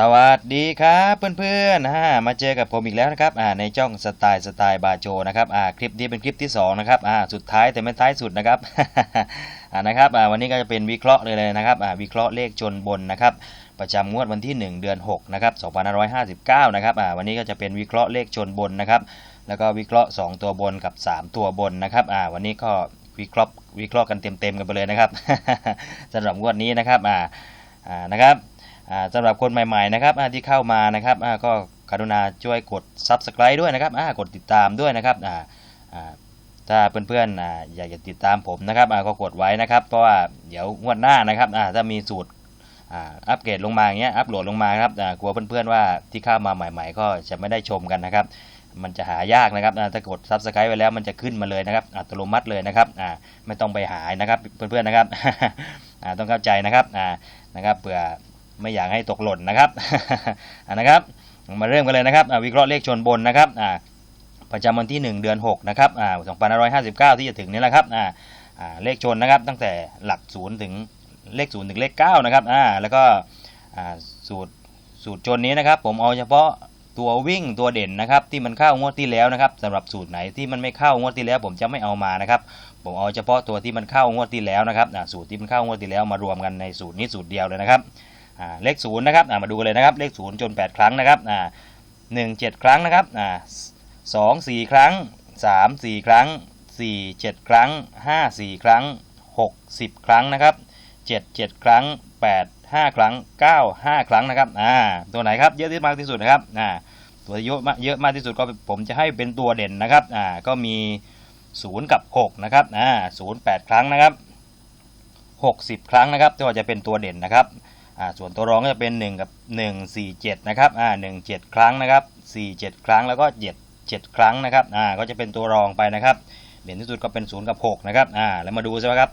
สวัสดีครับเพื่อนๆมาเจอกับผมอีกแล้วนะครับอ่าในจ้องสไตล์สไตล์บาโจนะครับอ่าคลิปนี้เป็นคลิปที่สองนะครับอ่าสุดท้ายแต่ไม่ท้ายสุดนะครับอ่านะครับอ่าวันนี้ก็จะเป็นวิเคราะห์เลยเลยนะครับอ่าวิเคราะห์เลขชนบนนะครับประจำงวดวันที่ 1 เดือน6นะครับ2559นะครับอ่าวันนี้ก็จะเป็นวิเคราะห์เลขชนบนนะครับแล้วก็วิเคราะห์ 2 ตัวบนกับ 3 ตัวบนนะครับอ่าวันนี้ก็วิเคราะห์วิเคราะห์กันเต็มๆกันไปเลยนะครับสำหรับงวดนี้นะครับอ่าอ่านะครับ สำหรับคนใหม่ๆนะครับที่เข้ามานะครับก็กรุณาช่วยกด Subscribe ด้วยนะครับกดติดตามด้วยนะครับถ้าเพื่อนๆออยากจะติดตามผมนะครับก็กดไว้นะครับ เพราะว่าเดี๋ยวงวดหน้านะครับถ้ามีสูตรอัปเกรดลงมาอย่างเงี้ยอัปโหลดลงมาครับกลัวเพื่อนๆว่าที่เข้ามาใหม่ ๆ ก็จะไม่ได้ชมกันนะครับ มันจะหายากนะครับถ้ากด Subscribe ไว้แล้วมันจะขึ้นมาเลยนะครับ อัตโนมัติเลยนะครับไม่ต้องไปหายนะครับเพื่อนๆนะครับต้องเข้าใจนะครับนะครับเผื่อ ไม่อยากให้ตกหล่นนะครับนะครับ มาเริ่มกันเลยนะครับวิเคราะห์เลขชนบนนะครับประจำวันที่ 1 เดือน 6 นะครับอ่า2559 ที่จะถึงนี้แหละครับเลขชนนะครับ ตั้งแต่หลัก0ถึงเลข0ถึงเลข9นะครับแล้วก็สูตรสูตรชนนี้นะครับ ผมเอาเฉพาะตัววิ่งตัวเด่นนะครับ ที่มันเข้างวดที่แล้วนะครับสำหรับสูตรไหนที่มันไม่เข้างวดที่แล้ว ผมจะไม่เอามานะครับ ผมเอาเฉพาะตัวที่มันเข้างวดที่แล้วนะครับสูตรที่มันเข้างวดที่แล้วมารวมกันในสูตรนี้สูตรเดียวเลยนะครับ เลขศูนย์นะครับมาดูกันเลยนะครับเลขศูนย์จน 8 ครั้งนะครับหนึ่งเจ็ดครั้งนะครับสองสี่ครั้งสามสี่ครั้งสี่เจ็ดครั้งห้าสี่ครั้งหกสิบครั้งนะครับเจ็ดเจ็ดครั้งแปดห้าครั้งเก้าห้าครั้งนะครับตัวไหนครับเยอะที่มากที่สุดนะครับตัวเยอะมากเยอะมากที่สุดก็ผมจะให้เป็นตัวเด่นนะครับก็มีศูนย์กับหกนะครับศูนย์แปดครั้งนะครับหกสิบครั้งนะครับที่ว่าจะเป็นตัวเด่นนะครับ อ่าส่วนตัวรองก็จะเป็น 1 กับ 1 4 7 นะครับอ่า1 7 ครั้งนะครับ 4 7 ครั้งแล้วก็ 7 7 ครั้งนะครับอ่าก็จะเป็นตัวรองไปนะครับเด่นที่สุดก็เป็น 0 กับ 6 นะครับอ่าแล้วมาดูใช่ไหมครับ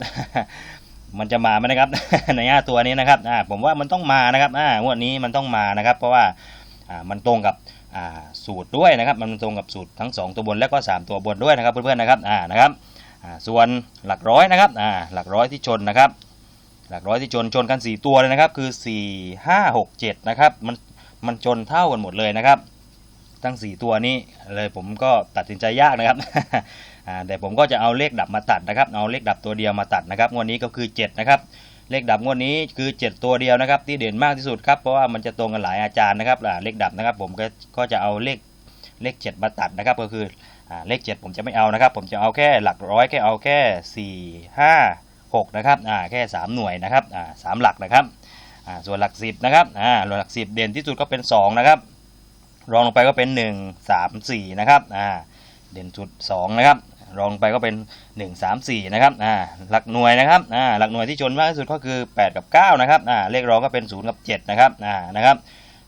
มันจะมาไหมนะครับ ในห้าตัวนี้นะครับอ่าผมว่ามันต้องมานะครับอ่างวดนี้มันต้องมานะครับ เพราะว่าอ่ามันตรงกับอ่าสูตรด้วยนะครับ มันตรงกับสูตรทั้ง 2 ตัวบนแล้วก็ 3 ตัวบนด้วยนะครับเพื่อนๆนะครับอ่านะครับอ่าส่วนหลักร้อยนะครับอ่าหลักร้อยที่ชนนะครับ หลักร้อยที่ชนชนกัน 4 ตัวเลยนะครับ คือ 4 5 6 7 นะครับ มันมันชนเท่ากันหมดเลยนะครับ ทั้ง 4 ตัวนี้เลยผมก็ตัดสินใจยากนะครับแต่ผมก็จะเอาเลขดับมาตัดนะครับ เอาเลขดับตัวเดียวมาตัดนะครับงวดนี้ก็คือ 7 นะครับ เลขดับงวดนี้คือ 7 ตัวเดียวนะครับ ที่เด่นมากที่สุดครับ เพราะว่ามันจะตรงกันหลายอาจารย์นะครับเลขดับนะครับ ผมก็ก็จะเอาเลขเลข 7 มาตัดนะครับ ก็คืออเลข 7 ผมจะไม่เอานะครับ ผมจะเอาแค่หลักร้อยแค่เอาแค่ 4 5 6นะครับอ่าแค่ 3 หน่วยนะครับอ่าสามหลักนะครับอ่าส่วนหลัก 10นะครับอ่าหลัก 10 เด่นที่สุดก็เป็น 2 นะครับ รองลงไปก็เป็น 1 3 4 นะครับอ่าเด่นสุด 2 นะครับ รองลงไปก็เป็น 1 3 4 นะครับอ่าหลักหน่วยนะครับอ่าหลักหน่วยที่ชนมากที่สุดก็คือ 8 กับ 9 นะครับอ่าเลขรองก็เป็น 0 กับ 7 นะครับอ่านะครับ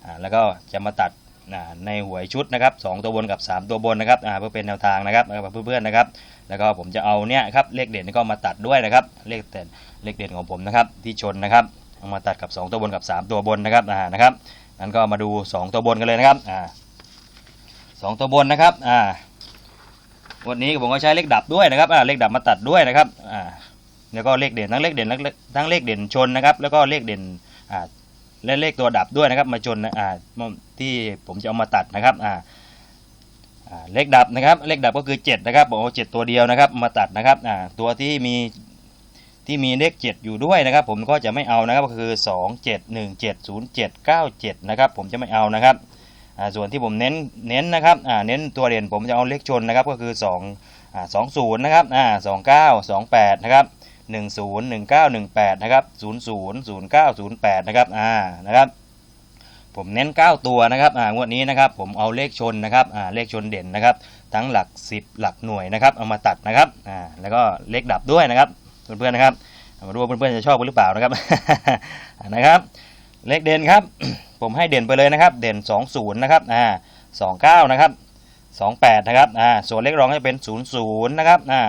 อ่าแล้วก็จะมาตัดอ่าในหวยชุดนะครับ2ตัวบนกับ 3 ตัวบนนะครับอ่าเพื่อเป็นแนวทางนะครับเพื่อนๆนะครับ แล้วก็ผมจะเอาเนี่ยครับเลขเด่นก็มาตัดด้วยนะครับเลขเด่นเลขเด่นของผมนะครับที่ชนนะครับเอามาตัดกับ 2 ตัวบนกับ 3 ตัวบนนะครับอ่านะครับนั้นก็มาดู 2 ตัวบนกันเลยนะครับอ่าสองตัวบนนะครับอ่าวันนี้ผมก็ใช้เลขดับด้วยนะครับอ่าเลขดับมาตัดด้วยนะครับอ่าแล้วก็เลขเด่นทั้งเลขเด่นทั้งเลขเด่นชนนะครับ แล้วก็เลขเด่นอ่าและเลขตัวดับด้วยนะครับ มาชนนะอ่าที่ผมจะเอามาตัดนะครับอ่า เลขดับนะครับเลขดับก็คือ 7 นะครับผมเอา7ตัวเดียวนะครับ มาตัดนะครับตัวที่มีที่มีเลข 7 อยู่ด้วยนะครับ ผมก็จะไม่เอานะครับก็คือ 2 7 1 7 0 7 9 7 นะครับ ผมจะไม่เอานะครับส่วนที่ผมเน้นเน้นนะครับเน้นตัวเด่นผมจะเอาเลขชนนะครับก็คือ2อ่า20นะครับอ่า29 28นะครับ10 19 18นะครับ00 09 08นะครับอ่านะครับ ผมเน้น 9 ตัวนะครับอ่างวดนี้นะครับผมเอาเลขชนนะครับอ่าเลขชนเด่นนะครับ ทั้งหลัก 10 หลักหน่วยนะครับเอามาตัดนะครับอ่าแล้วก็เลขดับด้วยนะครับเพื่อนๆนะครับมาดูว่าเพื่อนๆจะชอบหรือเปล่านะครับนะครับ เลขเด่นครับ ผมให้เด่นไปเลยนะครับ เด่น 20นะครับอ่า29นะครับ28นะครับอ่าส่วนเลขรองจะเป็น 00นะครับอ่า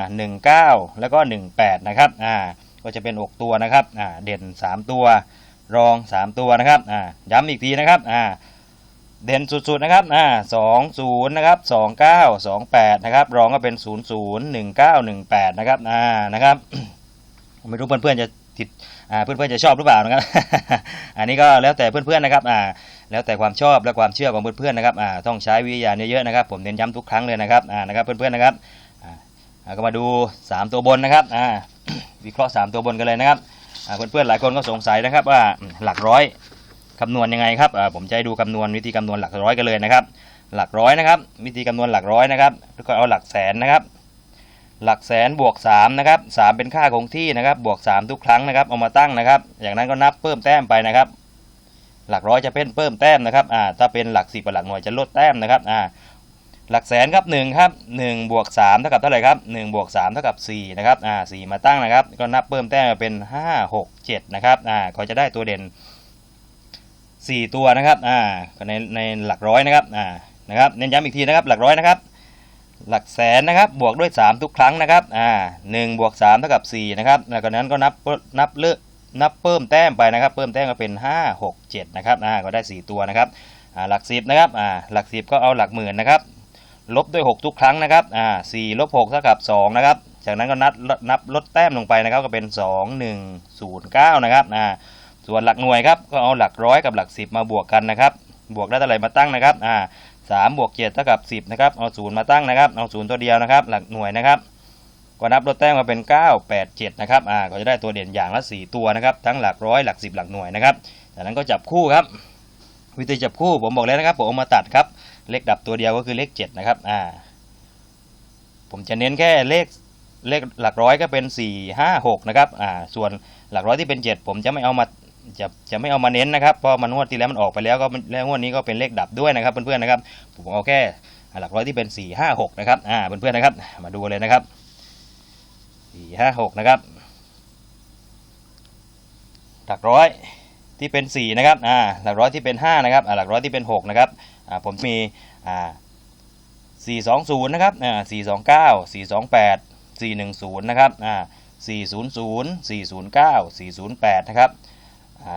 19 แล้วก็ 18นะครับอ่าก็จะเป็น 6 ตัวนะครับอ่าเด่น 3 ตัว รอง 3 ตัวนะครับอ่าย้ำอีกทีนะครับอ่าเด่นสุดๆนะครับอ่าสองศูนย์นะครับสองเก้าสองแปดนะครับ รองก็เป็นศูนย์ศูนย์หนึ่งเก้าหนึ่งแปดนะครับอ่านะครับไม่รู้เพื่อนๆจะติดอ่าเพื่อนๆจะชอบหรือเปล่านะครับ อันนี้ก็แล้วแต่เพื่อนๆนะครับอ่าแล้วแต่ความชอบและความเชื่อของเพื่อนๆนะครับอ่าต้องใช้วิทยาเยอะๆนะครับ ผมเน้นย้ำทุกครั้งเลยนะครับอ่านะครับเพื่อนๆนะครับอ่าก็มาดู 3 ตัวบนนะครับอ่าวิเคราะห์ 3 ตัวบนกันเลยนะครับ เพื่อนๆหลายคนก็สงสัยนะครับว่าหลักร้อยคำนวณยังไงครับผมจะให้ดูคำนวณวิธีคำนวณหลักร้อยกันเลยนะครับ หลักร้อยนะครับ วิธีคำนวณหลักร้อยนะครับแล้วก็เอาหลักแสนนะครับ หลักแสนบวก3นะครับ3เป็นค่าคงที่นะครับ บวก 3 ทุกครั้งนะครับเอามาตั้งนะครับอย่างนั้นก็นับเพิ่มแต้มไปนะครับ หลักร้อยจะเป็นเพิ่มแต้มนะครับอ่าถ้าเป็นหลักสิบกับหลักหน่วยจะลดแต้มนะครับอ่า หลักแสนครับ1ครับ1บวก3เท่ากับเท่าไหร่ครับ1บวก3เท่ากับ4นะครับอ่า4มาตั้งนะครับ ก็นับเพิ่มแต้มเป็น 5 6 7นะครับอ่าก็จะได้ตัวเด่น 4 ตัวนะครับอ่าในในหลักร้อยนะครับอ่านะครับเน้นย้ำอีกทีนะครับหลักร้อยนะครับหลักแสนนะครับบวกด้วย 3 ทุกครั้งนะครับอ่า1บวก3เท่ากับ4นะครับแล้วก็นั้นก็นับนับเลือกนับเพิ่มแต้มไปนะครับ เพิ่มแต้มก็เป็น 5 6 7นะครับอ่าก็ได้ 4 ตัวนะครับอ่าหลัก10นะครับอ่าหลัก10 ก็เอาหลักหมื่นนะครับ ลบด้วย 6 ทุกครั้งนะครับอ่า4ลบ6เท่ากับ2นะครับ จากนั้นก็นับนับลดแต้มลงไปนะครับก็เป็น 2 1 0 9นะครับอ่าส่วนหลักหน่วยครับก็เอาหลักร้อยกับหลัก 10 มาบวกกันนะครับ บวกได้เท่าไหร่มาตั้งนะครับอ่าสามบวกเจ็ดเท่ากับสิบนะครับเอาศูนย์มาตั้งนะครับเอาศูนย์ตัวเดียวนะครับ หลักหน่วยนะครับก็นับลดแต้มมาเป็น 9 8 7 นะครับ อ่า ก็จะได้ตัวเด่นอย่างละ 4 ตัวนะครับ ทั้งหลักร้อย หลัก 10 หลักหน่วยนะครับ จากนั้นก็จับคู่ครับ วิธีจับคู่ผมบอกแล้วนะครับผมเอามาตัดครับเลขดับตัวเดียวก็คือเลข7นะครับอ่าผมจะเน้นแค่เลขเลขหลักร้อยก็เป็น 4 5 6นะครับอ่าส่วนหลักร้อยที่เป็น 7 ผมจะไม่เอามาจะจะไม่เอามาเน้นนะครับเพราะมันงวดที่แล้วมันออกไปแล้วก็แล้วงวดนี้ก็เป็นเลขดับด้วยนะครับเพื่อนๆนะครับผมเอาแค่หลักร้อยที่เป็น 4 5 6นะครับอ่าเพื่อนๆนะครับ มาดูเลยนะครับ 4 5 6นะครับหลักร้อย ที่เป็น 4 นะครับอ่าหลักร้อยที่เป็น 5 นะครับอ่าหลักร้อยที่เป็น 6 นะครับอ่าผมมีอ่า420 นะครับอ่า429 428 410 นะครับอ่า400 409 408 นะครับ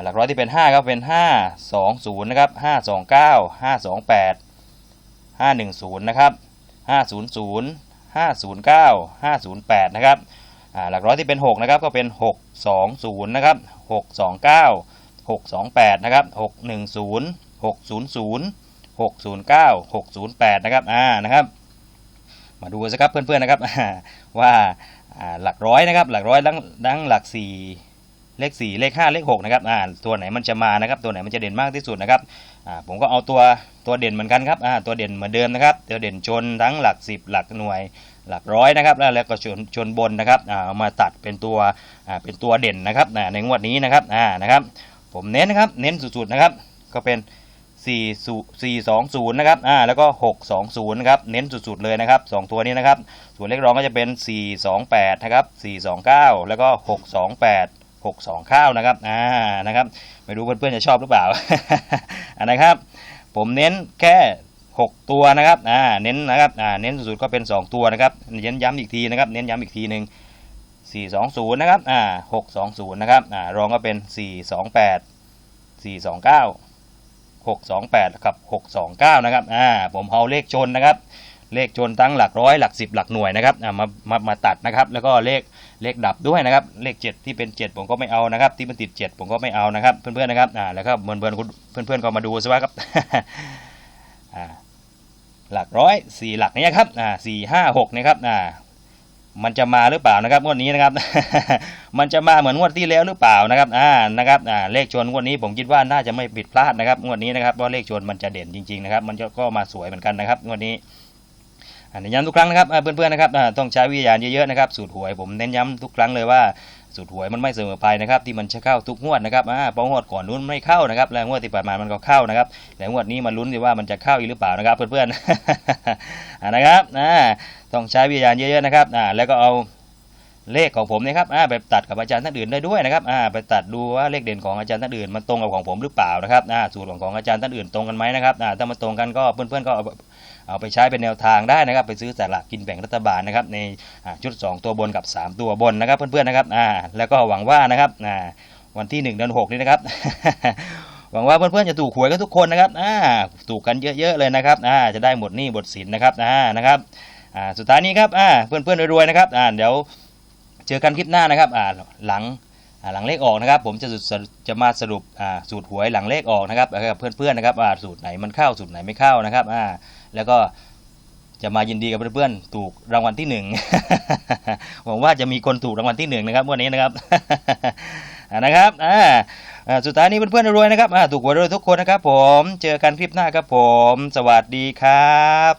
หลักร้อยที่เป็น 5 ครับเป็น 5 2 0 นะครับ 5 2 9 5 2 8 5 1 0 นะครับ 5 0 0 5 0 9 5 0 8 นะครับหลักร้อยที่เป็น 6 นะครับก็เป็น 6 2 0 นะครับ 629 6 2 8 นะครับ 6 1 0 6 0 0 6 0 9 6 0 8 นะครับ อ่า นะครับ มาดูกันสิครับเพื่อนๆนะครับ ว่าหลักร้อยนะครับ หลักร้อยดังดังหลัก 4เลข 4 เลข 5 เลข6นะครับอ่าตัวไหนมันจะมานะครับตัวไหนมันจะเด่นมากที่สุดนะครับอ่าผมก็เอาตัวตัวเด่นเหมือนกันครับอ่าตัวเด่นเหมือนเดิมนะครับตัวเด่นชนทั้งหลัก 10 หลักหน่วย หลักร้อยนะครับแล้วแล้วก็ชนชนบนนะครับอ่าเอามาตัดเป็นตัวอ่าเป็นตัวเด่นนะครับอ่าในงวดนี้นะครับอ่านะครับ ผมเน้นนะครับ เน้นสุดๆนะครับ ก็เป็น 4 4 2 0 นะครับ อ่า แล้วก็ 6 2 0 นะครับ เน้นสุดๆเลยนะครับ 2 ตัวนี้นะครับ ส่วนเลขรองก็จะเป็น 4 2 8 นะครับ 4 2 9 แล้วก็ 6 2 8 6 2 9 นะครับ อ่า นะครับ ไม่รู้เพื่อนๆจะชอบหรือเปล่าอ่านะครับ ผมเน้นแค่ 6 ตัวนะครับ อ่า เน้นนะครับ อ่า เน้นสุดๆก็เป็น 2 ตัวนะครับ เน้นย้ำอีกทีนะครับ เน้นย้ำอีกทีหนึ่ง 420 นะครับ อ่า 620 นะครับ อ่า รองก็เป็น 428 429 628กับ629 นะครับ อ่า ผมเอาเลขชนนะครับ เลขชนทั้งหลักร้อยหลักสิบหลักหน่วยนะครับ อ่า มา มา มาตัดนะครับ แล้วก็เลข เลขดับด้วยนะครับ เลข 7 ที่เป็น 7 ผมก็ไม่เอานะครับ ที่มันติด 7 ผมก็ไม่เอานะครับ เพื่อนๆนะครับ อ่า แล้วก็เพื่อนๆคุณเพื่อนๆก็มาดูซิว่าครับ อ่า หลักร้อยสี่หลักเนี้ยครับ อ่าสี่ห้าหกนะครับ อ่า มันจะมาหรือเปล่านะครับงวดนี้นะครับ มันจะมาเหมือนงวดที่แล้วหรือเปล่านะครับอ่านะครับอ่าเลขชนงวดนี้ผมคิดว่าน่าจะไม่ผิดพลาดนะครับงวดนี้นะครับเพราะเลขชนมันจะเด่นจริงๆนะครับมันก็มาสวยเหมือนกันนะครับงวดนี้ ย้ำทุกครั้งนะครับเพื่อนๆนะครับต้องใช้วิทยาเยอะๆนะครับสูตรหวยผมเน้นย้ำทุกครั้งเลยว่าสูตรหวยมันไม่เสมอไปนะครับที่มันจะเข้าทุกงวดนะครับอ่าเพราะงวดก่อนนู้นไม่เข้านะครับแล้วงวดที่ผ่านมามันก็เข้านะครับแต่งวดนี้มาลุ้นดีว่ามันจะเข้าอีกหรือเปล่านะครับเพื่อนๆนะครับอ่าต้องใช้วิทยาเยอะๆนะครับอ่าแล้วก็เอา เลขของผมนะครับอ่าไปตัดกับอาจารย์ท่านอื่นได้ด้วยนะครับอ่าไปตัดดูว่าเลขเด่นของอาจารย์ท่านอื่นมันตรงกับของผมหรือเปล่านะครับอ่าสูตรของของอาจารย์ท่านอื่นตรงกันไหมนะครับอ่าถ้ามันตรงกันก็เพื่อนๆก็เอาเอาไปใช้เป็นแนวทางได้นะครับ ไปซื้อสลากกินแบ่งรัฐบาลนะครับในชุด 2 ตัวบนกับ 3 ตัวบนนะครับ เพื่อนๆนะครับอ่าแล้วก็หวังว่านะครับอ่าวันที่ 1 เดือน6 นี้นะครับหวังว่าเพื่อนๆจะถูกหวยกันทุกคนนะครับอ่าถูกกันเยอะๆเลยนะครับอ่าจะได้หมดหนี้หมดสินนะครับอ่านะครับอ่าสุดท้ายนี้ครับอ่าเพื่อนๆรวยๆนะครับอ่าเดี๋ยว เจอกันคลิปหน้านะครับหลังหลังเลขออกนะครับ ผมจะจะมาสรุปสูตรหวยหลังเลขออกนะครับแล้วก็เพื่อนๆนะครับสูตรไหนมันเข้าสูตรไหนไม่เข้านะครับแล้วก็จะมายินดีกับเพื่อนๆถูกรางวัลที่หนึ่งหวังว่าจะมีคนถูกรางวัลที่หนึ่งนะครับวันนี้นะครับนะครับอ่าสุดท้ายนี้เพื่อนๆรวยนะครับถูกหวยรวยทุกคนนะครับ ผมเจอกันคลิปหน้าครับผม สวัสดีครับ